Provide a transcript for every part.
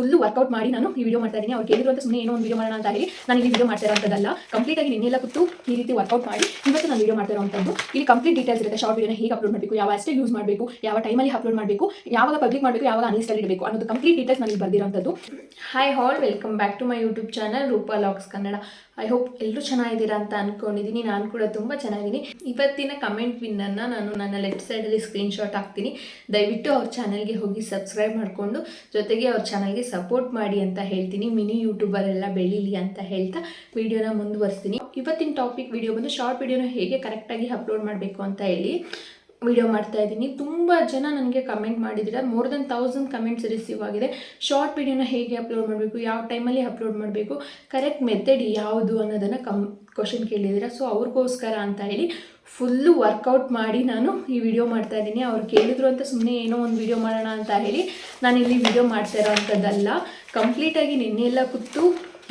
Full workout ಮಾಡಿ ನಾನು ಈ ವಿಡಿಯೋ ಮಾಡ್ತಾ ಇದ್ದೀನಿ. ಅವ್ರು ಕೇಳಿದ್ರು ಅಂತ ಸುಮ್ಮನೆ ಏನೋ ಒಂದು ವಿಡಿಯೋ ಮಾಡೋಣ ಅಂತ ಹೇಳಿ ನಾನು ಇಲ್ಲಿ ವಿಡಿಯೋ ಮಾಡ್ತಾ ಇರೋಂಥದ್ದಲ್ಲ. ಕಂಪ್ಲೀಟ್ ಆಗಿ ನಿನ್ನೆಲ್ಲ ಕೂತು ಈ ರೀತಿ ವರ್ಕೌಟ್ ಮಾಡಿ ಇವತ್ತು ನಾನು ವಿಡಿಯೋ ಮಾಡ್ತಾ ಇರೋಂಥದ್ದು ಇಲ್ಲಿ ಕಂಪ್ಲೀಟ್ ಡೀಟೇಲ್ಸ್ ಇರುತ್ತೆ. ಶಾರ್ಟ್ ವಿಡಿಯೋನ ಹೇಗೆ ಅಪ್ಲೋಡ್ ಮಾಡಬೇಕು, ಯಾವ ಅಷ್ಟೇ ಯೂಸ್ ಮಾಡಬೇಕು, ಯಾವ ಟೈಮಲ್ಲಿ ಅಪ್ಲೋಡ್ ಮಾಡಬೇಕು, ಯಾವಾಗ ಪಬ್ಲಿಕ್ ಮಾಡಬೇಕು, ಯಾವಾಗ ಅನ್ಇನ್ಸ್ಟಾಲ್ ಇಡಬೇಕು ಅನ್ನೋದು ಕಂಪ್ಲೀಟ್ ಡೀಟೇಲ್ಸ್ ನಾನು ಇಲ್ಲಿ ಬರ್ದಿರೋಂಥದ್ದು. Hi all welcome back to my YouTube channel Roopa vlogs Kannada I hope ಎಲ್ಲರೂ ಚೆನ್ನಾಗಿದ್ದೀರಾ ಅಂತ ಅನ್ಕೊಂಡಿದ್ದೀನಿ. ನಾನು ಕೂಡ ತುಂಬ ಚೆನ್ನಾಗಿದ್ದೀನಿ. ಇವತ್ತಿನ ಕಮೆಂಟ್ ವಿನ್ನನ್ನು ನಾನು ನನ್ನ ಲೆಫ್ಟ್ ಸೈಡಲ್ಲಿ ಸ್ಕ್ರೀನ್ಶಾಟ್ ಹಾಕ್ತೀನಿ. ದಯವಿಟ್ಟು ಅವ್ರ ಚಾನಲ್ಗೆ ಹೋಗಿ ಸಬ್ಸ್ಕ್ರೈಬ್ ಮಾಡಿಕೊಂಡು, ಜೊತೆಗೆ ಅವ್ರ ಚಾನಲ್ಗೆ ಸಪೋರ್ಟ್ ಮಾಡಿ ಅಂತ ಹೇಳ್ತೀನಿ. ಮಿನಿ ಯೂಟ್ಯೂಬರ್ ಎಲ್ಲ ಬೆಳೀಲಿ ಅಂತ ಹೇಳ್ತಾ ವಿಡಿಯೋನ ಮುಂದುವರಿಸ್ತೀನಿ. ಇವತ್ತಿನ ಟಾಪಿಕ್ ವಿಡಿಯೋ ಬಂದು ಶಾರ್ಟ್ ವಿಡಿಯೋನ ಹೇಗೆ ಕರೆಕ್ಟಾಗಿ ಅಪ್ಲೋಡ್ ಮಾಡಬೇಕು ಅಂತ ಹೇಳಿ. ವಿಡಿಯೋ ಮಾಡ್ತಾ ಇದ್ದೀನಿ. ತುಂಬ ಜನ ನನಗೆ ಕಮೆಂಟ್ ಮಾಡಿದ್ದೀರಾ more than thousand comments receive ಆಗಿದೆ. ಶಾರ್ಟ್ ವಿಡಿಯೋನ ಹೇಗೆ ಅಪ್ಲೋಡ್ ಮಾಡಬೇಕು, ಯಾವ ಟೈಮಲ್ಲಿ ಅಪ್ಲೋಡ್ ಮಾಡಬೇಕು ಕರೆಕ್ಟ್ ಮೆಥಡ್ ಯಾವುದು ಅನ್ನೋದನ್ನು ಕಮ್ ಕ್ವಶನ್ ಕೇಳಿದ್ದೀರಾ. ಸೊ ಅವ್ರಿಗೋಸ್ಕರ ಅಂತ ಹೇಳಿ ಫುಲ್ಲು ವರ್ಕೌಟ್ ಮಾಡಿ ನಾನು ಈ ವಿಡಿಯೋ ಮಾಡ್ತಾ ಇದ್ದೀನಿ. ಅವ್ರು ಕೇಳಿದ್ರು ಅಂತ ಸುಮ್ಮನೆ ಏನೋ ಒಂದು ವಿಡಿಯೋ ಮಾಡೋಣ ಅಂತ ಹೇಳಿ ನಾನು ಇಲ್ಲಿ ವಿಡಿಯೋ ಮಾಡ್ತಾ ಇರೋ ಅಂಥದ್ದಲ್ಲ ಕಂಪ್ಲೀಟಾಗಿ ನಿನ್ನೆಲ್ಲ ಕೂತು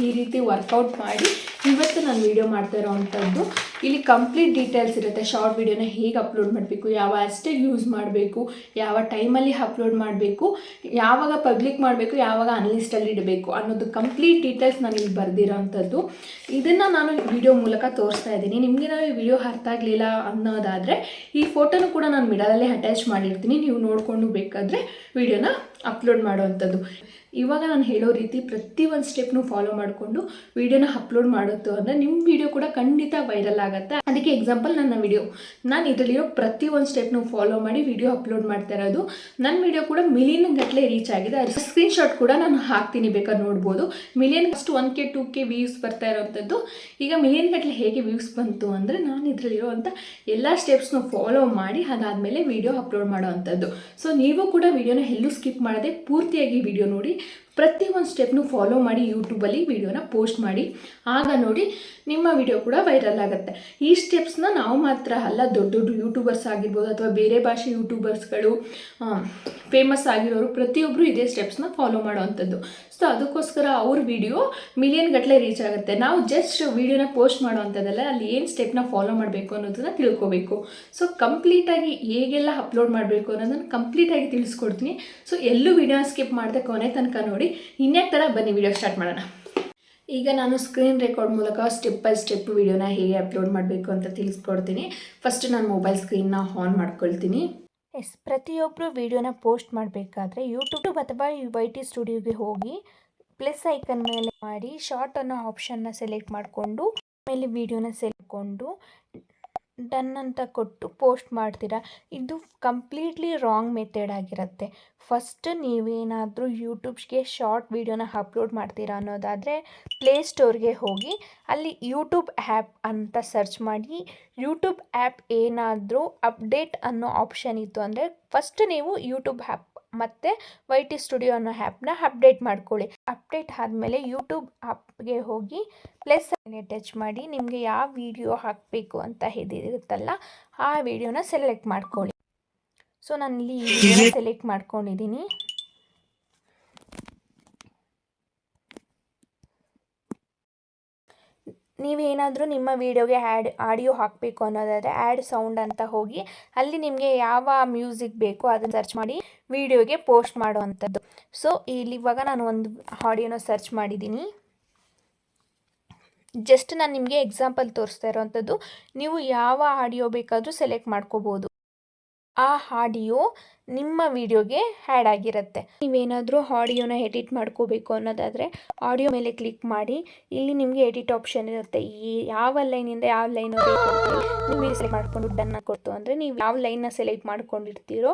ಈ ರೀತಿ ವರ್ಕೌಟ್ ಮಾಡಿ ಇವತ್ತು ನಾನು ವಿಡಿಯೋ ಮಾಡ್ತಾ ಇರೋ ಅಂಥದ್ದು ಇಲ್ಲಿ ಕಂಪ್ಲೀಟ್ ಡೀಟೇಲ್ಸ್ ಇರುತ್ತೆ. ಶಾರ್ಟ್ ವಿಡಿಯೋನ ಹೇಗೆ ಅಪ್ಲೋಡ್ ಮಾಡಬೇಕು, ಯಾವ ಅಷ್ಟೇ ಯೂಸ್ ಮಾಡಬೇಕು, ಯಾವ ಟೈಮಲ್ಲಿ ಅಪ್ಲೋಡ್ ಮಾಡಬೇಕು, ಯಾವಾಗ ಪಬ್ಲಿಕ್ ಮಾಡಬೇಕು, ಯಾವಾಗ ಅನ್ಲಿಸ್ಟಲ್ಲಿ ಇಡಬೇಕು ಅನ್ನೋದು ಕಂಪ್ಲೀಟ್ ಡೀಟೇಲ್ಸ್ ನಾನು ಇಲ್ಲಿ ಬರೆದಿರೋ ಅಂಥದ್ದು ಇದನ್ನು ನಾನು ವಿಡಿಯೋ ಮೂಲಕ ತೋರಿಸ್ತಾ ಇದ್ದೀನಿ. ನಿಮಗೆ ನಾವು ವಿಡಿಯೋ ಅರ್ಥ ಆಗಲಿಲ್ಲ ಅನ್ನೋದಾದರೆ, ಈ ಫೋಟೋನು ಕೂಡ ನಾನು ಮಿಡಲಲ್ಲಿ ಅಟ್ಯಾಚ್ ಮಾಡಿರ್ತೀನಿ. ನೀವು ನೋಡಿಕೊಂಡು ಬೇಕಾದರೆ ವಿಡಿಯೋನ ಅಪ್ಲೋಡ್ ಮಾಡುವಂಥದ್ದು ಇವಾಗ ನಾನು ಹೇಳೋ ರೀತಿ ಪ್ರತಿ ಒಂದು ಸ್ಟೆಪ್ನು ಫಾಲೋ ಮಾಡಿಕೊಂಡು ವಿಡಿಯೋನ ಅಪ್ಲೋಡ್ ಮಾಡುತ್ತೋ ಅಂದರೆ ನಿಮ್ಮ ವಿಡಿಯೋ ಕೂಡ ಖಂಡಿತ ವೈರಲ್ ಆಗುತ್ತೆ ಅದಕ್ಕೆ ಎಕ್ಸಾಂಪಲ್ ನನ್ನ ವಿಡಿಯೋ ನಾನು ಇದರಲ್ಲಿರೋ ಪ್ರತಿ ಒಂದು ಸ್ಟೆಪ್ನು ಫಾಲೋ ಮಾಡಿ ವಿಡಿಯೋ ಅಪ್ಲೋಡ್ ಮಾಡ್ತಾ ಇರೋದು. ನನ್ನ ವಿಡಿಯೋ ಕೂಡ ಮಿಲಿಯನ್ ಗಟ್ಟಲೆ ರೀಚ್ ಆಗಿದೆ. ಅದ್ರ ಸ್ಕ್ರೀನ್ಶಾಟ್ ಕೂಡ ನಾನು ಹಾಕ್ತೀನಿ ಬೇಕಾದ್ರೆ ನೋಡ್ಬೋದು. Million first one K two K views ಬರ್ತಾ ಇರೋವಂಥದ್ದು ಈಗ ಮಿಲಿಯನ್ ಗಟ್ಟಲೆ ಹೇಗೆ ವ್ಯೂಸ್ ಬಂತು ಅಂದರೆ ನಾನು ಇದರಲ್ಲಿರುವಂಥ ಎಲ್ಲ ಸ್ಟೆಪ್ಸ್ನು ಫಾಲೋ ಮಾಡಿ ಅದಾದಮೇಲೆ ವಿಡಿಯೋ ಅಪ್ಲೋಡ್ ಮಾಡೋ ಅಂಥದ್ದು. ಸೊ ನೀವು ಕೂಡ ವಿಡಿಯೋನ ಎಲ್ಲೂ ಸ್ಕಿಪ್ ಮಾಡದೆ ಪೂರ್ತಿಯಾಗಿ ವಿಡಿಯೋ ನೋಡಿ. ಪ್ರತಿ ಒಂದು ಸ್ಟೆಪ್ನು ಫಾಲೋ ಮಾಡಿ ಯೂಟ್ಯೂಬಲ್ಲಿ ವಿಡಿಯೋನ ಪೋಸ್ಟ್ ಮಾಡಿ. ಆಗ ನೋಡಿ ನಿಮ್ಮ ವಿಡಿಯೋ ಕೂಡ ವೈರಲ್ ಆಗುತ್ತೆ. ಈ ಸ್ಟೆಪ್ಸ್ನ ನಾವು ಮಾತ್ರ ಅಲ್ಲ, ದೊಡ್ಡ ದೊಡ್ಡ ಯೂಟ್ಯೂಬರ್ಸ್ ಆಗಿರ್ಬೋದು ಅಥವಾ ಬೇರೆ ಭಾಷೆ ಯೂಟ್ಯೂಬರ್ಸ್ಗಳು ಫೇಮಸ್ ಆಗಿರೋರು ಪ್ರತಿಯೊಬ್ಬರು ಇದೇ ಸ್ಟೆಪ್ಸ್ನ ಫಾಲೋ ಮಾಡೋವಂಥದ್ದು. ಸೊ ಅದಕ್ಕೋಸ್ಕರ ಅವ್ರ ವಿಡಿಯೋ ಮಿಲಿಯನ್ ಗಟ್ಟಲೆ ರೀಚ್ ಆಗುತ್ತೆ. ನಾವು ಜಸ್ಟ್ ವಿಡಿಯೋನ ಪೋಸ್ಟ್ ಮಾಡುವಂಥದ್ದಲ್ಲ ಅಲ್ಲಿ ಏನು ಸ್ಟೆಪ್ನ ಫಾಲೋ ಮಾಡಬೇಕು ಅನ್ನೋದನ್ನ ತಿಳ್ಕೊಬೇಕು. ಸೊ ಕಂಪ್ಲೀಟಾಗಿ ಹೇಗೆಲ್ಲ ಅಪ್ಲೋಡ್ ಮಾಡಬೇಕು ಅನ್ನೋದನ್ನು ಕಂಪ್ಲೀಟಾಗಿ ತಿಳಿಸ್ಕೊಡ್ತೀನಿ. ಸೊ ಎಲ್ಲೂ ವೀಡಿಯೋ ಸ್ಕಿಪ್ ಮಾಡಿದೆ ಕೊನೆ ತನಕ ನೋಡಿ. ಇನ್ಯಾಕೆ ಥರ ಬನ್ನಿ ವಿಡಿಯೋ ಸ್ಟಾರ್ಟ್ ಮಾಡೋಣ. ಈಗ ನಾನು ಸ್ಕ್ರೀನ್ ರೆಕಾರ್ಡ್ ಮೂಲಕ ಸ್ಟೆಪ್ ಬೈ ಸ್ಟೆಪ್ ವಿಡಿಯೋನ ಹೇಗೆ ಅಪ್ಲೋಡ್ ಮಾಡಬೇಕು ಅಂತ ತಿಳಿಸ್ಕೊಡ್ತೀನಿ. ಫಸ್ಟ್ ನಾನು ಮೊಬೈಲ್ ಸ್ಕ್ರೀನ್ನ ಆನ್ ಮಾಡ್ಕೊಳ್ತೀನಿ. ಎಸ್ ಪ್ರತಿಯೊಬ್ಬರು ವಿಡಿಯೋನ ಪೋಸ್ಟ್ ಮಾಡಬೇಕಾದ್ರೆ ಯೂಟ್ಯೂಬ್ ಅಥವಾ ವೈ ಟಿ ಸ್ಟುಡಿಯೋಗೆ ಹೋಗಿ ಪ್ಲಸ್ ಐಕನ್ ಮೇಲೆ ಮಾಡಿ ಶಾರ್ಟ್ ಅನ್ನೋ ಆಪ್ಷನ್ನ ಸೆಲೆಕ್ಟ್ ಮಾಡಿಕೊಂಡು ಆಮೇಲೆ ವಿಡಿಯೋನ ಸೆಲೆಕ್ಟ್ಕೊಂಡು ಡನ್ ಅಂತ ಕೊಟ್ಟು ಪೋಸ್ಟ್ ಮಾಡ್ತೀರಾ? ಇದು ಕಂಪ್ಲೀಟ್ಲಿ ರಾಂಗ್ ಮೆಥಡ್ ಆಗಿರುತ್ತೆ. ಫಸ್ಟ್ ನೀವೇನಾದರೂ ಯೂಟ್ಯೂಬ್ಸ್ಗೆ ಶಾರ್ಟ್ ವೀಡಿಯೋನ ಅಪ್ಲೋಡ್ ಮಾಡ್ತೀರಾ ಅನ್ನೋದಾದರೆ ಪ್ಲೇಸ್ಟೋರ್ಗೆ ಹೋಗಿ ಅಲ್ಲಿ ಯೂಟ್ಯೂಬ್ ಆ್ಯಪ್ ಅಂತ ಸರ್ಚ್ ಮಾಡಿ. ಯೂಟ್ಯೂಬ್ ಆ್ಯಪ್ ಏನಾದರೂ ಅಪ್ಡೇಟ್ ಅನ್ನೋ ಆಪ್ಷನ್ ಇತ್ತು ಅಂದರೆ ಫಸ್ಟ್ ನೀವು ಯೂಟ್ಯೂಬ್ ಆ್ಯಪ್ ಮತ್ತು ವೈ ಟಿ ಸ್ಟುಡಿಯೋ ಅನ್ನೋ ಆ್ಯಪ್ನ ಅಪ್ಡೇಟ್ ಮಾಡ್ಕೊಳ್ಳಿ. ಅಪ್ಡೇಟ್ ಆದಮೇಲೆ ಯೂಟ್ಯೂಬ್ ಆ್ಯಪ್ಗೆ ಹೋಗಿ ಪ್ಲಸ್ ಟಚ್ ಮಾಡಿ ನಿಮಗೆ ಯಾವ ವಿಡಿಯೋ ಹಾಕಬೇಕು ಅಂತ ಹೇಳಿರುತ್ತಲ್ಲ ಆ ವಿಡಿಯೋನ ಸೆಲೆಕ್ಟ್ ಮಾಡ್ಕೊಳ್ಳಿ. ಸೊ ನಾನು ಇಲ್ಲಿ ಈ ವಿಡಿಯೋನ ಸೆಲೆಕ್ಟ್ ಮಾಡ್ಕೊಂಡಿದ್ದೀನಿ ನೀವೇನಾದರೂ ನಿಮ್ಮ ವೀಡಿಯೋಗೆ ಆ್ಯಡ್ ಆಡಿಯೋ ಹಾಕಬೇಕು ಅನ್ನೋದಾದರೆ ಆ್ಯಡ್ ಸೌಂಡ್ ಅಂತ ಹೋಗಿ ಅಲ್ಲಿ ನಿಮಗೆ ಯಾವ ಮ್ಯೂಸಿಕ್ ಬೇಕೋ ಅದನ್ನು ಸರ್ಚ್ ಮಾಡಿ ವೀಡಿಯೋಗೆ ಪೋಸ್ಟ್ ಮಾಡುವಂಥದ್ದು. ಸೊ, ಇಲ್ಲಿ ಇವಾಗ ನಾನು ಒಂದು ಆಡಿಯೋನ ಸರ್ಚ್ ಮಾಡಿದ್ದೀನಿ. ಜಸ್ಟ್ ನಾನು ನಿಮಗೆ ಎಕ್ಸಾಂಪಲ್ ತೋರಿಸ್ತಾ ಇರೋವಂಥದ್ದು. ನೀವು ಯಾವ ಆಡಿಯೋ ಬೇಕಾದರೂ ಸೆಲೆಕ್ಟ್ ಮಾಡ್ಕೋಬೋದು. ಆ ಆಡಿಯೋ ನಿಮ್ಮ ವಿಡಿಯೋಗೆ ಆ್ಯಡ್ ಆಗಿರುತ್ತೆ. ನೀವೇನಾದರೂ ಆಡಿಯೋನ ಎಡಿಟ್ ಮಾಡ್ಕೋಬೇಕು ಅನ್ನೋದಾದರೆ ಆಡಿಯೋ ಮೇಲೆ ಕ್ಲಿಕ್ ಮಾಡಿ, ಇಲ್ಲಿ ನಿಮಗೆ ಎಡಿಟ್ ಆಪ್ಷನ್ ಇರುತ್ತೆ. ಈ ಯಾವ ಲೈನಿಂದ ಯಾವ ಲೈನ್ ನೀವು ಸೆಲೆಕ್ಟ್ ಮಾಡ್ಕೊಂಡು ಡನ್ ಕೊಡ್ತು ಅಂದರೆ ನೀವು ಯಾವ ಲೈನ್ನ ಸೆಲೆಕ್ಟ್ ಮಾಡ್ಕೊಂಡಿರ್ತೀರೋ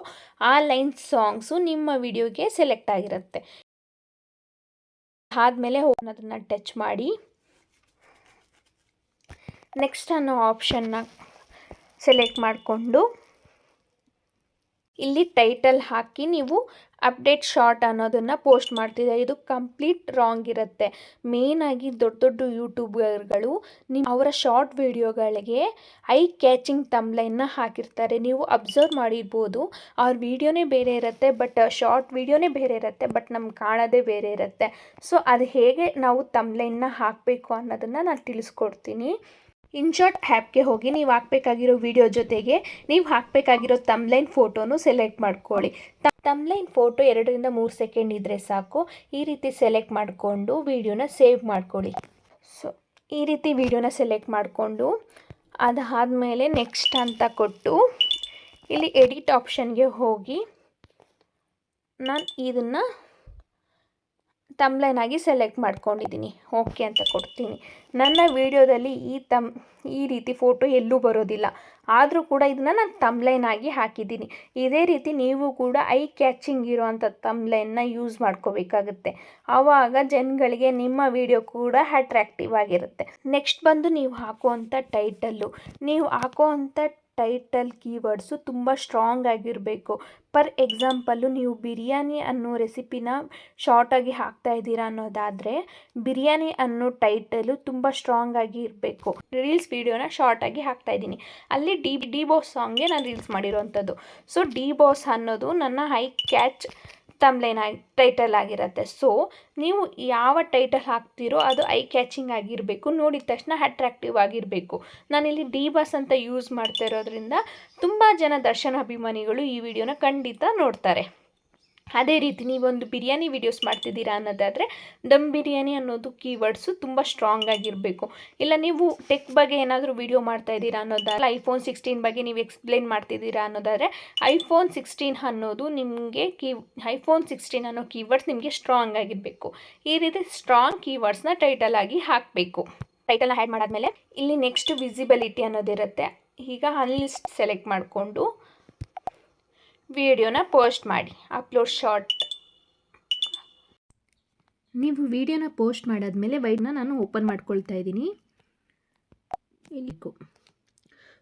ಆ ಲೈನ್ ಸಾಂಗ್ಸು ನಿಮ್ಮ ವಿಡಿಯೋಗೆ ಸೆಲೆಕ್ಟ್ ಆಗಿರುತ್ತೆ. ಆದಮೇಲೆ ಅದನ್ನು ಟಚ್ ಮಾಡಿ. ನೆಕ್ಸ್ಟ್ ಅನ್ನೋ ಆಪ್ಷನ್ನ ಸೆಲೆಕ್ಟ್ ಮಾಡಿಕೊಂಡು ಇಲ್ಲಿ ಟೈಟಲ್ ಹಾಕಿ ನೀವು ಅಪ್ಡೇಟ್ ಶಾರ್ಟ್ ಅನ್ನೋದನ್ನು ಪೋಸ್ಟ್ ಮಾಡ್ತಿದ್ದಾರೆ ಇದು ಕಂಪ್ಲೀಟ್ ರಾಂಗ್ ಇರುತ್ತೆ. ಮೇಯ್ನಾಗಿ ದೊಡ್ಡ ದೊಡ್ಡ ಯೂಟ್ಯೂಬರ್ಗಳು ನಿಮ್ಮ ಅವರ ಶಾರ್ಟ್ ವಿಡಿಯೋಗಳಿಗೆ ಐ ಕ್ಯಾಚಿಂಗ್ ತಮ್ಲೈನ್ನ ಹಾಕಿರ್ತಾರೆ. ನೀವು ಅಬ್ಸರ್ವ್ ಮಾಡಿರ್ಬೋದು. ಅವ್ರ ವಿಡಿಯೋನೇ ಬೇರೆ ಇರುತ್ತೆ ಬಟ್ ಶಾರ್ಟ್ ವಿಡಿಯೋನೇ ಬೇರೆ ಇರುತ್ತೆ ಬಟ್ ನಮ್ಗೆ ಕಾಣೋದೇ ಬೇರೆ ಇರುತ್ತೆ. ಸೊ ಅದು ಹೇಗೆ ನಾವು ತಮ್ಲೈನ್ನ ಹಾಕಬೇಕು ಅನ್ನೋದನ್ನು ನಾನು ತಿಳಿಸ್ಕೊಡ್ತೀನಿ. ಇನ್ಶಾರ್ಟ್ ಆ್ಯಪ್ಗೆ ಹೋಗಿ ನೀವು ಹಾಕಬೇಕಾಗಿರೋ ವಿಡಿಯೋ ಜೊತೆಗೆ ನೀವು ಹಾಕಬೇಕಾಗಿರೋ ತಮ್ಲೈನ್ ಫೋಟೋನು ಸೆಲೆಕ್ಟ್ ಮಾಡ್ಕೊಳ್ಳಿ. ತಮ್ಲೈನ್ ಫೋಟೋ ಎರಡರಿಂದ ಮೂರು ಸೆಕೆಂಡ್ ಇದ್ದರೆ ಸಾಕು. ಈ ರೀತಿ ಸೆಲೆಕ್ಟ್ ಮಾಡಿಕೊಂಡು ವಿಡಿಯೋನ ಸೇವ್ ಮಾಡ್ಕೊಳ್ಳಿ. ಸೊ, ಈ ರೀತಿ ವಿಡಿಯೋನ ಸೆಲೆಕ್ಟ್ ಮಾಡಿಕೊಂಡು ಅದಾದಮೇಲೆ ನೆಕ್ಸ್ಟ್ ಅಂತ ಕೊಟ್ಟು ಇಲ್ಲಿ ಎಡಿಟ್ ಆಪ್ಷನ್ಗೆ ಹೋಗಿ ನಾನು ಇದನ್ನು ತಮ್ಲೈನ್ ಆಗಿ ಸೆಲೆಕ್ಟ್ ಮಾಡ್ಕೊಂಡಿದ್ದೀನಿ. ಓಕೆ ಅಂತ ಕೊಡ್ತೀನಿ. ನನ್ನ ವಿಡಿಯೋದಲ್ಲಿ ಈ ತಮ್ ಈ ರೀತಿ ಫೋಟೋ ಎಲ್ಲೂ ಬರೋದಿಲ್ಲ. ಆದರೂ ಕೂಡ ಇದನ್ನು ನಾನು ತಮ್ಲೈನಾಗಿ ಹಾಕಿದ್ದೀನಿ. ಇದೇ ರೀತಿ ನೀವು ಕೂಡ ಐ ಕ್ಯಾಚಿಂಗ್ ಇರೋವಂಥ ತಮ್ಲೈನ್ನ ಯೂಸ್ ಮಾಡ್ಕೋಬೇಕಾಗುತ್ತೆ. ಆವಾಗ ಜನಗಳಿಗೆ ನಿಮ್ಮ ವಿಡಿಯೋ ಕೂಡ ಅಟ್ರ್ಯಾಕ್ಟಿವ್ ಆಗಿರುತ್ತೆ. ನೆಕ್ಸ್ಟ್ ಬಂದು ನೀವು ಹಾಕುವಂಥ ಟೈಟಲ್ಲು ನೀವು ಹಾಕುವಂಥ ಟೈಟಲ್ ಕೀವರ್ಡ್ಸು ತುಂಬ ಸ್ಟ್ರಾಂಗ್ ಆಗಿರಬೇಕು. ಪರ್ ಎಕ್ಸಾಂಪಲ್ಲು ನೀವು ಬಿರಿಯಾನಿ ಅನ್ನೋ ರೆಸಿಪಿನ ಶಾರ್ಟಾಗಿ ಹಾಕ್ತಾ ಇದ್ದೀರಾ ಅನ್ನೋದಾದರೆ, ಬಿರಿಯಾನಿ ಅನ್ನೋ ಟೈಟಲು ತುಂಬ ಸ್ಟ್ರಾಂಗ್ ಆಗಿ ಇರಬೇಕು. ರೀಲ್ಸ್ ವೀಡಿಯೋನ ಶಾರ್ಟಾಗಿ ಹಾಕ್ತಾ ಇದ್ದೀನಿ. ಅಲ್ಲಿ ಡಿ ಡಿ ಬಾಸ್ ಸಾಂಗ್ಗೆ ನಾನು ರೀಲ್ಸ್ ಮಾಡಿರೋವಂಥದ್ದು ಸೊ ಡಿ ಬಾಸ್ ಅನ್ನೋದು ನನ್ನ ಹೈ ಕ್ಯಾಚ್ ತಮ್ಲೈನ್ ಆಗಿ ಟೈಟಲ್ ಆಗಿರುತ್ತೆ. ಸೊ ನೀವು ಯಾವ ಟೈಟಲ್ ಹಾಕ್ತೀರೋ ಅದು ಐ ಕ್ಯಾಚಿಂಗ್ ಆಗಿರಬೇಕು. ನೋಡಿದ ತಕ್ಷಣ ಅಟ್ರಾಕ್ಟಿವ್ ಆಗಿರಬೇಕು. ನಾನಿಲ್ಲಿ ಡಿ ಬಾಸ್ ಅಂತ ಯೂಸ್ ಮಾಡ್ತಾ ಇರೋದ್ರಿಂದ ತುಂಬ ಜನ ದರ್ಶನ ಅಭಿಮಾನಿಗಳು ಈ ವಿಡಿಯೋನ ಖಂಡಿತ ನೋಡ್ತಾರೆ. ಅದೇ ರೀತಿ ನೀವೊಂದು ಬಿರಿಯಾನಿ ವೀಡಿಯೋಸ್ ಮಾಡ್ತಿದ್ದೀರಾ ಅನ್ನೋದಾದರೆ, ದಮ್ ಬಿರಿಯಾನಿ ಅನ್ನೋದು ಕೀವರ್ಡ್ಸು ತುಂಬ ಸ್ಟ್ರಾಂಗ್ ಆಗಿರಬೇಕು. ಇಲ್ಲ ನೀವು ಟೆಕ್ ಬಗ್ಗೆ ಏನಾದರೂ ವೀಡಿಯೋ ಮಾಡ್ತಾ ಇದ್ದೀರಾ ಅನ್ನೋದಾದ್ರೆ ಐಫೋನ್ ಸಿಕ್ಸ್ಟೀನ್ ಬಗ್ಗೆ ನೀವು ಎಕ್ಸ್ಪ್ಲೇನ್ ಮಾಡ್ತಿದ್ದೀರಾ ಅನ್ನೋದಾದರೆ ಐಫೋನ್ ಸಿಕ್ಸ್ಟೀನ್ ಅನ್ನೋದು ನಿಮಗೆ ಕೀ ಐಫೋನ್ ಸಿಕ್ಸ್ಟೀನ್ ಅನ್ನೋ ಕೀವರ್ಡ್ಸ್ ನಿಮಗೆ ಸ್ಟ್ರಾಂಗ್ ಆಗಿರಬೇಕು. ಈ ರೀತಿ ಸ್ಟ್ರಾಂಗ್ ಕೀವರ್ಡ್ಸ್ನ ಟೈಟಲ್ ಆಗಿ ಹಾಕಬೇಕು. ಟೈಟಲ್ನ ಹ್ಯಾಡ್ ಮಾಡಾದಮೇಲೆ, ಇಲ್ಲಿ ನೆಕ್ಸ್ಟ್ ವಿಸಿಬಿಲಿಟಿ ಅನ್ನೋದಿರುತ್ತೆ. ಈಗ ಅನ್ಲಿಸ್ಟ್ ಸೆಲೆಕ್ಟ್ ಮಾಡಿಕೊಂಡು ವಿಡಿಯೋನ ಪೋಸ್ಟ್ ಮಾಡಿ. Upload short. ನೀವು ವಿಡಿಯೋನ ಪೋಸ್ಟ್ ಮಾಡಾದಮೇಲೆ ವೈಡ್ನ ನಾನು ಓಪನ್ ಮಾಡ್ಕೊಳ್ತಾ ಇದ್ದೀನಿ. ಇಲ್ಲಿಗೂ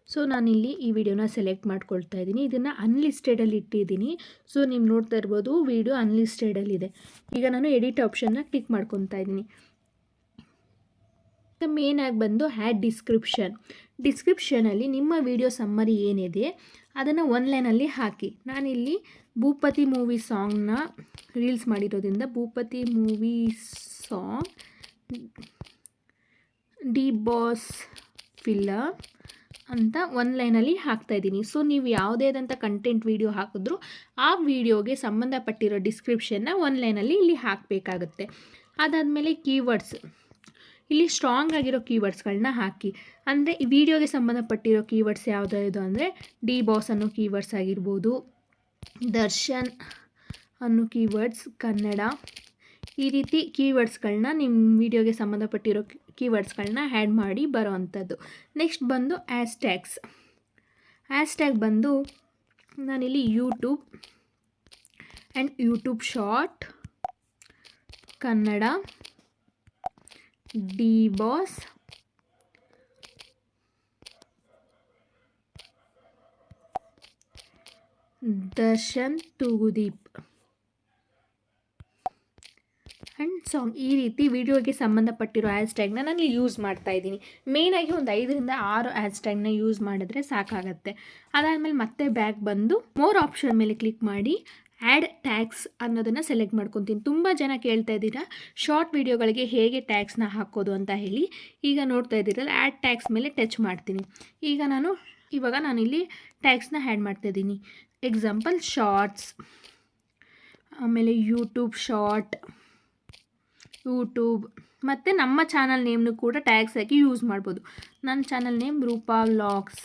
ಸೊ, ನಾನಿಲ್ಲಿ ಈ ವಿಡಿಯೋನ ಸೆಲೆಕ್ಟ್ ಮಾಡ್ಕೊಳ್ತಾ ಇದ್ದೀನಿ. ಇದನ್ನು ಅನ್ಲಿಸ್ಟೆಡಲ್ಲಿ ಇಟ್ಟಿದ್ದೀನಿ. ಸೊ, ನೀವು ನೋಡ್ತಾ ಇರ್ಬೋದು, ವಿಡಿಯೋ ಅನ್ಲಿಸ್ಟೆಡಲ್ಲಿದೆ. ಈಗ ನಾನು ಎಡಿಟ್ ಆಪ್ಷನ್ನ ಕ್ಲಿಕ್ ಮಾಡ್ಕೊತಾ ಇದ್ದೀನಿ. ಮೇನಾಗಿ ಬಂದು ಹ್ಯಾಡ್ ಡಿಸ್ಕ್ರಿಪ್ಷನ್. ಡಿಸ್ಕ್ರಿಪ್ಷನಲ್ಲಿ ನಿಮ್ಮ ವಿಡಿಯೋ ಸಮ್ಮರಿ ಏನಿದೆ ಅದನ್ನು ಒನ್ ಲೈನಲ್ಲಿ ಹಾಕಿ. ನಾನಿಲ್ಲಿ ಭೂಪತಿ ಮೂವಿ ಸಾಂಗ್ನ ರೀಲ್ಸ್ ಮಾಡಿರೋದ್ರಿಂದ Bhoopathi movie song D boss filler ಅಂತ ಒನ್ ಲೈನಲ್ಲಿ ಹಾಕ್ತಾಯಿದ್ದೀನಿ ಸೊ ನೀವು ಯಾವುದೇ ಆದಂಥ ಕಂಟೆಂಟ್ ವೀಡಿಯೋ ಹಾಕಿದ್ರು ಆ ವಿಡಿಯೋಗೆ ಸಂಬಂಧಪಟ್ಟಿರೋ ಡಿಸ್ಕ್ರಿಪ್ಷನ್ನ ಒನ್ ಲೈನಲ್ಲಿ ಇಲ್ಲಿ ಹಾಕಬೇಕಾಗುತ್ತೆ. ಅದಾದಮೇಲೆ ಕೀವರ್ಡ್ಸ್ ಇಲ್ಲಿ ಸ್ಟ್ರಾಂಗ್ ಆಗಿರೋ ಕೀವರ್ಡ್ಸ್ಗಳನ್ನ ಹಾಕಿ. ಅಂದರೆ ಈ ವಿಡಿಯೋಗೆ ಸಂಬಂಧಪಟ್ಟಿರೋ ಕೀವರ್ಡ್ಸ್ ಯಾವುದಾದ್ರು ಅಂದರೆ ಡಿ ಬಾಸ್ ಅನ್ನೋ ಕೀವರ್ಡ್ಸ್ ಆಗಿರ್ಬೋದು, ದರ್ಶನ್ ಅನ್ನೋ ಕೀವರ್ಡ್ಸ್ ಕನ್ನಡ. ಈ ರೀತಿ ಕೀವರ್ಡ್ಸ್ಗಳನ್ನ ನಿಮ್ಮ ವಿಡಿಯೋಗೆ ಸಂಬಂಧಪಟ್ಟಿರೋ ಕೀವರ್ಡ್ಸ್ಗಳನ್ನ ಆ್ಯಡ್ ಮಾಡಿ ಬರೋ ಅಂಥದ್ದು ನೆಕ್ಸ್ಟ್ ಬಂದು ಆ್ಯಸ್ಟ್ಯಾಗ್ಸ್ ಆ್ಯಸ್ಟ್ಯಾಗ್ ಬಂದು ನಾನಿಲ್ಲಿ YouTube and YouTube short Kannada. D boss Darshan Thoogudeep and song ಈ ರೀತಿ ವಿಡಿಯೋಗೆ ಸಂಬಂಧಪಟ್ಟಿರೋ ಹ್ಯಾಶ್ಟ್ಯಾಗ್ನ ನಾನು ಯೂಸ್ ಮಾಡ್ತಾ ಇದ್ದೀನಿ. ಮೇಯ್ನಾಗಿ ಒಂದು ಐದರಿಂದ ಆರು ಹ್ಯಾಶ್ಟ್ಯಾಗ್ನ ಯೂಸ್ ಮಾಡಿದ್ರೆ ಸಾಕಾಗತ್ತೆ. ಅದಾದಮೇಲೆ ಮತ್ತೆ ಬ್ಯಾಗ್ ಬಂದು ಮೋರ್ ಆಪ್ಷನ್ ಮೇಲೆ ಕ್ಲಿಕ್ ಮಾಡಿ. ಆ್ಯಡ್ ಟ್ಯಾಗ್ಸ್ ಅನ್ನೋದನ್ನು ಸೆಲೆಕ್ಟ್ ಮಾಡ್ಕೊತೀನಿ. ತುಂಬ ಜನ ಕೇಳ್ತಾ ಇದ್ದೀರಾ, ಶಾರ್ಟ್ ವೀಡಿಯೋಗಳಿಗೆ ಹೇಗೆ ಟ್ಯಾಗ್ಸ್ನ ಹಾಕೋದು ಅಂತ ಹೇಳಿ. ಈಗ ನೋಡ್ತಾ ಇದ್ದೀರಲ್ಲ, ಆ್ಯಡ್ ಟ್ಯಾಗ್ಸ್ ಮೇಲೆ ಟಚ್ ಮಾಡ್ತೀನಿ. ಈಗ ನಾನು, ಇವಾಗ ನಾನಿಲ್ಲಿ ಟ್ಯಾಗ್ಸ್ನ ಆ್ಯಡ್ ಮಾಡ್ತಾಯಿದ್ದೀನಿ ಎಕ್ಸಾಂಪಲ್, ಶಾರ್ಟ್ಸ್, ಆಮೇಲೆ ಯೂಟ್ಯೂಬ್ ಶಾರ್ಟ್, ಯೂಟ್ಯೂಬ್, ಮತ್ತು ನಮ್ಮ ಚಾನಲ್ ನೇಮ್ನು ಕೂಡ ಟ್ಯಾಗ್ಸ್ ಹಾಕಿ ಯೂಸ್ ಮಾಡ್ಬೋದು. ನನ್ನ channel name Roopa vlogs.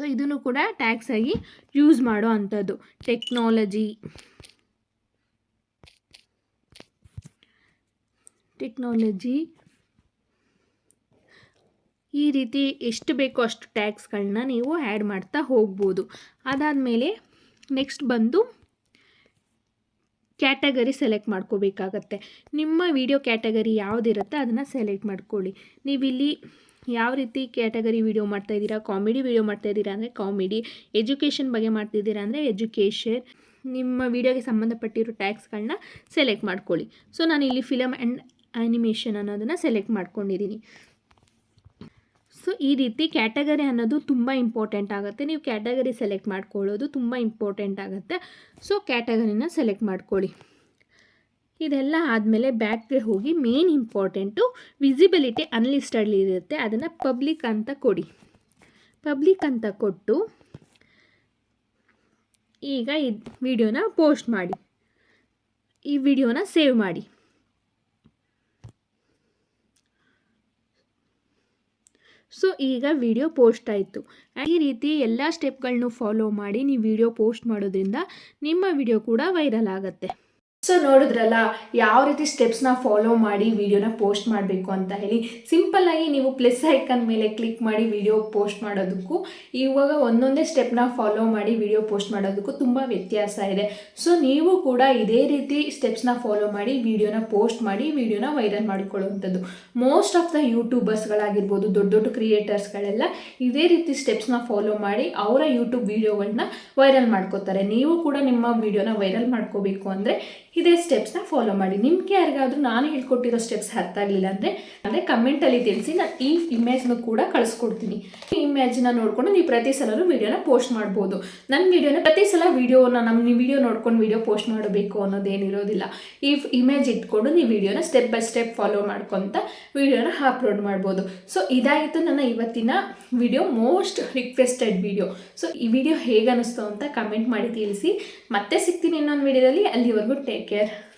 So ಇದನ್ನು ಕೂಡ ಟ್ಯಾಗ್ಸ್ ಆಗಿ ಯೂಸ್ ಮಾಡೋ ಅಂಥದ್ದು. ಟೆಕ್ನಾಲಜಿ ಟೆಕ್ನಾಲಜಿ ಈ ರೀತಿ ಎಷ್ಟು ಬೇಕೋ ಅಷ್ಟು ಟ್ಯಾಕ್ಸ್ಗಳನ್ನ ನೀವು ಆ್ಯಡ್ ಮಾಡ್ತಾ ಹೋಗ್ಬೋದು. ಅದಾದಮೇಲೆ ನೆಕ್ಸ್ಟ್ ಬಂದು ಕ್ಯಾಟಗರಿ ಸೆಲೆಕ್ಟ್ ಮಾಡ್ಕೋಬೇಕಾಗತ್ತೆ. ನಿಮ್ಮ ವಿಡಿಯೋ ಕ್ಯಾಟಗರಿ ಯಾವುದಿರುತ್ತೆ ಅದನ್ನು ಸೆಲೆಕ್ಟ್ ಮಾಡ್ಕೊಳ್ಳಿ. ನೀವಿಲ್ಲಿ ಯಾವ ರೀತಿ ಕ್ಯಾಟಗರಿ ವಿಡಿಯೋ ಮಾಡ್ತಾಯಿದ್ದೀರಾ ಕಾಮಿಡಿ ವಿಡಿಯೋ ಮಾಡ್ತಾಯಿದ್ದೀರಾ ಅಂದರೆ ಕಾಮಿಡಿ. ಎಜುಕೇಷನ್ ಬಗ್ಗೆ ಮಾಡ್ತಿದ್ದೀರಾ ಅಂದರೆ ಎಜುಕೇಷನ್. ನಿಮ್ಮ ವಿಡಿಯೋಗೆ ಸಂಬಂಧಪಟ್ಟಿರೋ ಟ್ಯಾಕ್ಸ್ಗಳನ್ನ ಸೆಲೆಕ್ಟ್ ಮಾಡ್ಕೊಳ್ಳಿ. ಸೊ, ನಾನು ಇಲ್ಲಿ ಫಿಲಮ್ ಆ್ಯಂಡ್ ಆ್ಯನಿಮೇಷನ್ ಅನ್ನೋದನ್ನು ಸೆಲೆಕ್ಟ್ ಮಾಡ್ಕೊಂಡಿದ್ದೀನಿ ಸೊ, ಈ ರೀತಿ ಕ್ಯಾಟಗರಿ ಅನ್ನೋದು ತುಂಬ ಇಂಪಾರ್ಟೆಂಟ್ ಆಗುತ್ತೆ. ನೀವು ಕ್ಯಾಟಗರಿ ಸೆಲೆಕ್ಟ್ ಮಾಡ್ಕೊಳ್ಳೋದು ತುಂಬ ಇಂಪಾರ್ಟೆಂಟ್ ಆಗುತ್ತೆ. ಸೊ, ಕ್ಯಾಟಗರಿನ ಸೆಲೆಕ್ಟ್ ಮಾಡ್ಕೊಳ್ಳಿ. ಇದೆಲ್ಲ ಆದಮೇಲೆ ಬ್ಯಾಕ್ಗೆ ಹೋಗಿ ಮೇನ್ ಇಂಪಾರ್ಟೆಂಟು ವಿಸಿಬಿಲಿಟಿ ಅನ್ಲಿಸ್ಟಡ್ಲಿ ಇರುತ್ತೆ. ಅದನ್ನು ಪಬ್ಲಿಕ್ ಅಂತ ಕೊಡಿ. ಪಬ್ಲಿಕ್ ಅಂತ ಕೊಟ್ಟು ಈಗ ಇದು ವಿಡಿಯೋನ ಪೋಸ್ಟ್ ಮಾಡಿ. ಈ ವಿಡಿಯೋನ ಸೇವ್ ಮಾಡಿ. ಸೊ ಈಗ ವಿಡಿಯೋ ಪೋಸ್ಟ್ ಆಯಿತು. ಈ ರೀತಿ ಎಲ್ಲ ಸ್ಟೆಪ್ಗಳನ್ನೂ ಫಾಲೋ ಮಾಡಿ ನೀವು ವಿಡಿಯೋ ಪೋಸ್ಟ್ ಮಾಡೋದ್ರಿಂದ ನಿಮ್ಮ ವಿಡಿಯೋ ಕೂಡ ವೈರಲ್ ಆಗುತ್ತೆ. ಸೊ ನೋಡಿದ್ರಲ್ಲ, ಯಾವ ರೀತಿ ಸ್ಟೆಪ್ಸ್ನ ಫಾಲೋ ಮಾಡಿ ವಿಡಿಯೋನ ಪೋಸ್ಟ್ ಮಾಡಬೇಕು ಅಂತ ಹೇಳಿ ಸಿಂಪಲ್ ಆಗಿ ನೀವು ಪ್ಲಸ್ ಐಕನ್ ಮೇಲೆ ಕ್ಲಿಕ್ ಮಾಡಿ ವಿಡಿಯೋ ಪೋಸ್ಟ್ ಮಾಡೋದಕ್ಕೂ, ಇವಾಗ ಒಂದೊಂದೇ ಸ್ಟೆಪ್ನ ಫಾಲೋ ಮಾಡಿ ವಿಡಿಯೋ ಪೋಸ್ಟ್ ಮಾಡೋದಕ್ಕೂ ತುಂಬ ವ್ಯತ್ಯಾಸ ಇದೆ. ಸೊ ನೀವು ಕೂಡ ಇದೇ ರೀತಿ ಸ್ಟೆಪ್ಸ್ನ ಫಾಲೋ ಮಾಡಿ ವಿಡಿಯೋನ ಪೋಸ್ಟ್ ಮಾಡಿ ವಿಡಿಯೋನ ವೈರಲ್ ಮಾಡಿಕೊಳ್ಳುವಂಥದ್ದು. ಮೋಸ್ಟ್ ಆಫ್ ದ ಯೂಟ್ಯೂಬರ್ಸ್ಗಳಾಗಿರ್ಬೋದು ದೊಡ್ಡ ದೊಡ್ಡ ಕ್ರಿಯೇಟರ್ಸ್ಗಳೆಲ್ಲ ಇದೇ ರೀತಿ ಸ್ಟೆಪ್ಸ್ನ ಫಾಲೋ ಮಾಡಿ ಅವರ ಯೂಟ್ಯೂಬ್ ವಿಡಿಯೋಗಳನ್ನ ವೈರಲ್ ಮಾಡ್ಕೋತಾರೆ. ನೀವು ಕೂಡ ನಿಮ್ಮ ವಿಡಿಯೋನ ವೈರಲ್ ಮಾಡ್ಕೋಬೇಕು ಅಂದರೆ ಇದೇ ಸ್ಟೆಪ್ಸ್ನ ಫಾಲೋ ಮಾಡಿ. ನಿಮ್ಗೆ ಯಾರಿಗಾದ್ರೂ ನಾನು ಹೇಳ್ಕೊಟ್ಟಿರೋ ಸ್ಟೆಪ್ಸ್ ಅರ್ಥ ಆಗಲಿಲ್ಲ ಅಂದರೆ ಅಂದರೆ ಕಮೆಂಟಲ್ಲಿ ತಿಳಿಸಿ ನಾನು ಈ ಇಮೇಜ್ನ ಕೂಡ ಕಳಿಸ್ಕೊಡ್ತೀನಿ. ಈ ಇಮೇಜ್ನ ನೋಡಿಕೊಂಡು ನೀವು ಪ್ರತಿ ಸಲನೂ ವೀಡಿಯೋನ ಪೋಸ್ಟ್ ಮಾಡ್ಬೋದು. ನನ್ನ ವಿಡಿಯೋನ ಪ್ರತಿ ಸಲ ವಿಡಿಯೋನ ನಮ್ಮ ನೀವು ವಿಡಿಯೋ ನೋಡ್ಕೊಂಡು ವೀಡಿಯೋ ಪೋಸ್ಟ್ ಮಾಡಬೇಕು ಅನ್ನೋದೇನಿರೋದಿಲ್ಲ ಈ ಇಮೇಜ್ ಇಟ್ಕೊಂಡು ನೀವು ವಿಡಿಯೋನ ಸ್ಟೆಪ್ ಬೈ ಸ್ಟೆಪ್ ಫಾಲೋ ಮಾಡ್ಕೊತ ವಿಡಿಯೋನ ಅಪ್ಲೋಡ್ ಮಾಡ್ಬೋದು. ಸೊ ಇದಾಯಿತು ನನ್ನ ಇವತ್ತಿನ video most requested video so ಈ ವಿಡಿಯೋ ಹೇಗೆ ಅನ್ನಿಸ್ತು ಅಂತ ಕಮೆಂಟ್ ಮಾಡಿ ತಿಳಿಸಿ. ಮತ್ತೆ ಸಿಗ್ತೀನಿ ಇನ್ನೊಂದು ವಿಡಿಯೋದಲ್ಲಿ ಅಲ್ಲಿವರೆಗೂ ಟೇಕ್ take.